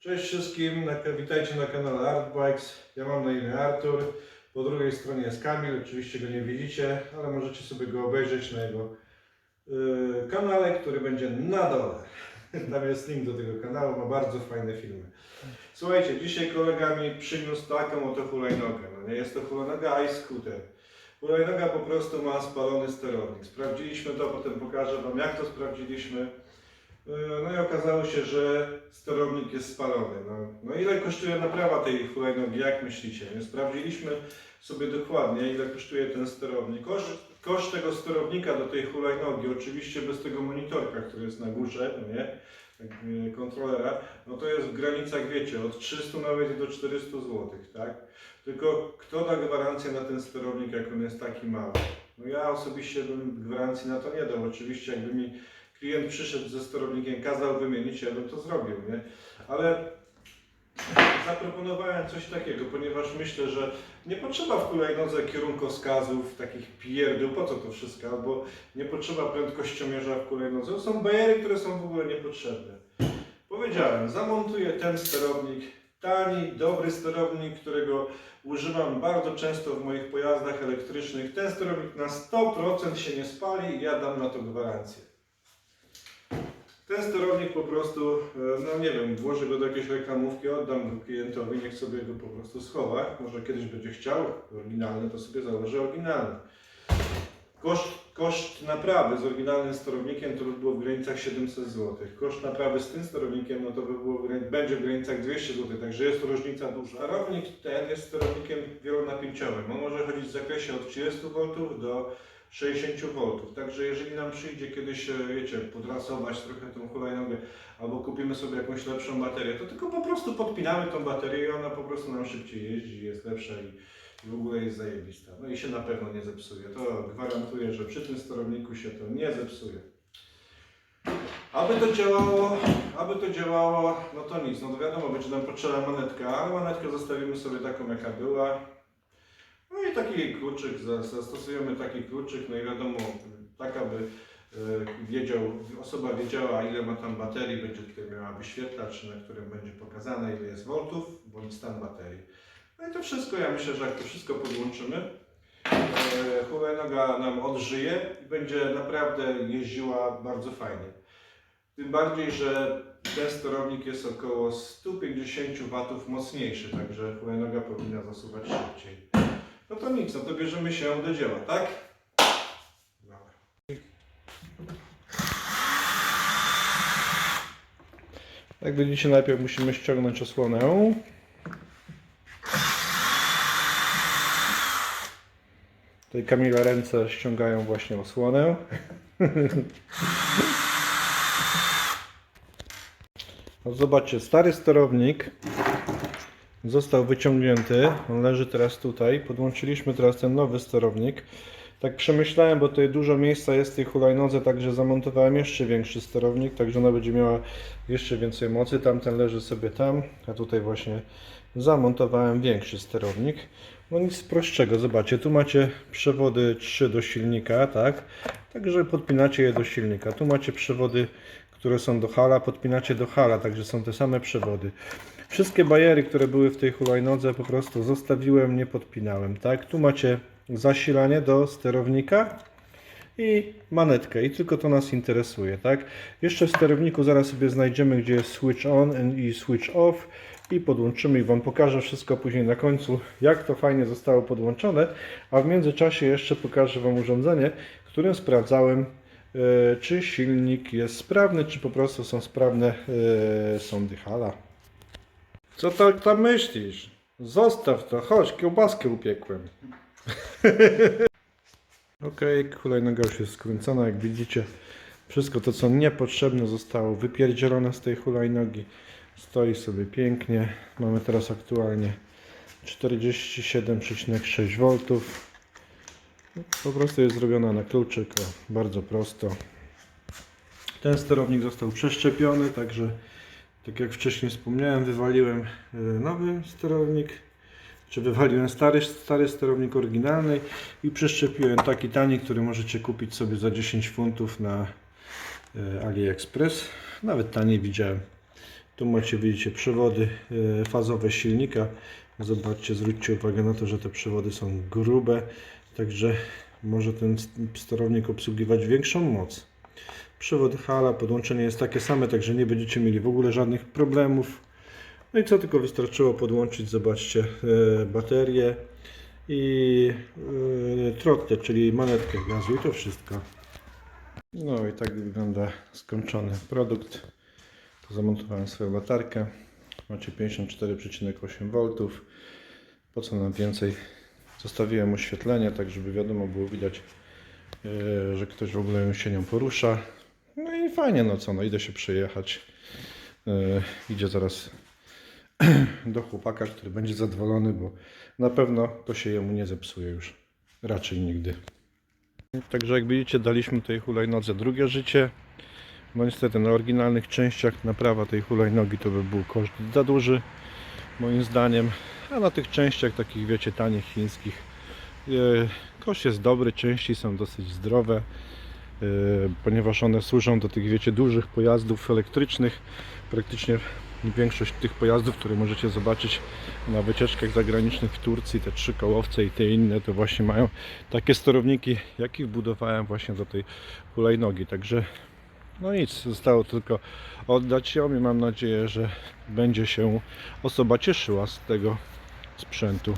Cześć wszystkim, witajcie na kanale Artbikes. Ja mam na imię Artur. Po drugiej stronie jest Kamil, oczywiście go nie widzicie, ale możecie sobie go obejrzeć na jego y, kanale, który będzie na dole. Tam jest link do tego kanału, ma bardzo fajne filmy. Słuchajcie, dzisiaj kolegami przyniósł taką oto hulajnogę. No nie jest to hulajnoga iScooter. Hulajnoga po prostu ma spalony sterownik. Sprawdziliśmy to, potem pokażę Wam jak to sprawdziliśmy. No i okazało się, że sterownik jest spalony. No, no ile kosztuje naprawa tej hulajnogi, jak myślicie? Nie sprawdziliśmy sobie dokładnie, ile kosztuje ten sterownik. Koszt, koszt tego sterownika do tej hulajnogi, oczywiście bez tego monitorka, który jest na górze, no nie? Tak, y, kontrolera, no to jest w granicach, wiecie, od 300 nawet do 400 zł, tak? Tylko kto da gwarancję na ten sterownik, jak on jest taki mały? No ja osobiście bym gwarancji na to nie dał. Oczywiście jakby mi klient przyszedł ze sterownikiem, kazał wymienić, ja bym to zrobił, nie? Ale zaproponowałem coś takiego, ponieważ myślę, że nie potrzeba w hulajnodze kierunkowskazów, takich pierdół, po co to wszystko, albo nie potrzeba prędkościomierza w hulajnodze. Są bajery, które są w ogóle niepotrzebne. Powiedziałem, zamontuję ten sterownik, tani, dobry sterownik, którego używam bardzo często w moich pojazdach elektrycznych. Ten sterownik na 100% się nie spali i ja dam na to gwarancję. Ten sterownik po prostu, e, no nie wiem, włożę go do jakiejś reklamówki, oddam go klientowi, niech sobie go po prostu schowa. Może kiedyś będzie chciał oryginalny, to sobie założę oryginalny. Koszt, koszt naprawy z oryginalnym sterownikiem to by było w granicach 700 zł. Koszt naprawy z tym sterownikiem no to by było w będzie w granicach 200 zł, także jest różnica duża. Sterownik ten jest sterownikiem wielonapięciowym. On może chodzić w zakresie od 30 V do 60 V. Także jeżeli nam przyjdzie kiedyś, e, wiecie, podrasować trochę tą hulajnogę, albo kupimy sobie jakąś lepszą baterię, to tylko po prostu podpinamy tą baterię i ona po prostu nam szybciej jeździ, jest lepsza i w ogóle jest zajebista. No i się na pewno nie zepsuje. To gwarantuję, że przy tym sterowniku się to nie zepsuje. Aby to działało, aby to działało, no to nic, no to wiadomo, będzie nam potrzeba manetka, ale manetkę zostawimy sobie taką jaka była. No i taki kluczyk, za- zastosujemy taki kluczyk, no i wiadomo, tak aby e, wiedział, osoba wiedziała ile ma tam baterii, będzie tutaj miała wyświetlacz, na którym będzie pokazane ile jest voltów, bądź stan baterii. No i to wszystko, ja myślę, że jak to wszystko podłączymy, e, hulajnoga nam odżyje i będzie naprawdę jeździła bardzo fajnie. Tym bardziej, że ten sterownik jest około 150 W mocniejszy, także hulajnoga powinna zasuwać szybciej. No to nic, no to bierzemy się do dzieła, tak? Dobra. Jak widzicie, najpierw musimy ściągnąć osłonę. Tutaj Kamila ręce ściągają właśnie osłonę. No zobaczcie, stary sterownik został wyciągnięty. On leży teraz tutaj. Podłączyliśmy teraz ten nowy sterownik. Tak przemyślałem, bo tutaj dużo miejsca jest w tej hulajnodze, także zamontowałem jeszcze większy sterownik, także ona będzie miała jeszcze więcej mocy. Tamten leży sobie tam, a tutaj właśnie zamontowałem większy sterownik. No nic prostszego, zobaczcie, tu macie przewody 3 do silnika, tak? Także podpinacie je do silnika. Tu macie przewody, które są do hala, podpinacie do hala, także są te same przewody. Wszystkie bajery, które były w tej hulajnodze po prostu zostawiłem, nie podpinałem, tak? Tu macie zasilanie do sterownika i manetkę i tylko to nas interesuje, tak? Jeszcze w sterowniku zaraz sobie znajdziemy, gdzie jest switch on i switch off i podłączymy i Wam pokażę wszystko później na końcu, jak to fajnie zostało podłączone, a w międzyczasie jeszcze pokażę Wam urządzenie, którym sprawdzałem, e, czy silnik jest sprawny, czy po prostu są sprawne e, sądy hala. Co tak tam myślisz? Zostaw to, chodź, kiełbaskę upiekłem. Okej, hulajnoga już jest skręcona, jak widzicie. Wszystko to, co niepotrzebne zostało wypierdzielone z tej hulajnogi. Stoi sobie pięknie. Mamy teraz aktualnie 47,6 V. Po prostu jest zrobiona na kluczyk, bardzo prosto. Ten sterownik został przeszczepiony, także tak jak wcześniej wspomniałem, wywaliłem e, nowy sterownik, czy wywaliłem stary, stary sterownik oryginalny i przeszczepiłem taki tani, który możecie kupić sobie za 10 funtów na e, AliExpress. Nawet taniej widziałem. Tu macie, widzicie, przewody e, fazowe silnika. Zobaczcie, zwróćcie uwagę na to, że te przewody są grube, także może ten sterownik obsługiwać większą moc. Przewód hala, podłączenie jest takie same, także nie będziecie mieli w ogóle żadnych problemów. No i co tylko wystarczyło podłączyć, zobaczcie, e, baterię i e, trotkę, czyli manetkę gazu i to wszystko. No i tak wygląda skończony produkt. Zamontowałem swoją latarkę. Macie 54,8 V. Po co nam więcej? Zostawiłem oświetlenie, tak żeby wiadomo było widać, że ktoś w ogóle się nią porusza. No i fajnie, no co, no idę się przejechać. E, Idzie zaraz do chłopaka, który będzie zadowolony, bo na pewno to się jemu nie zepsuje już. Raczej nigdy. Także jak widzicie, daliśmy tej hulajnodze drugie życie. No niestety na oryginalnych częściach naprawa tej hulajnogi to by był koszt za duży, moim zdaniem. A na tych częściach takich, wiecie, tanich, chińskich, e, koszt jest dobry, części są dosyć zdrowe, e, ponieważ one służą do tych, wiecie, dużych pojazdów elektrycznych. Praktycznie większość tych pojazdów, które możecie zobaczyć na wycieczkach zagranicznych w Turcji, te trzy kołowce i te inne, to właśnie mają takie sterowniki, jakich budowałem właśnie do tej hulajnogi. Także no nic, zostało tylko oddać ją i mam nadzieję, że będzie się osoba cieszyła z tego sprzętu.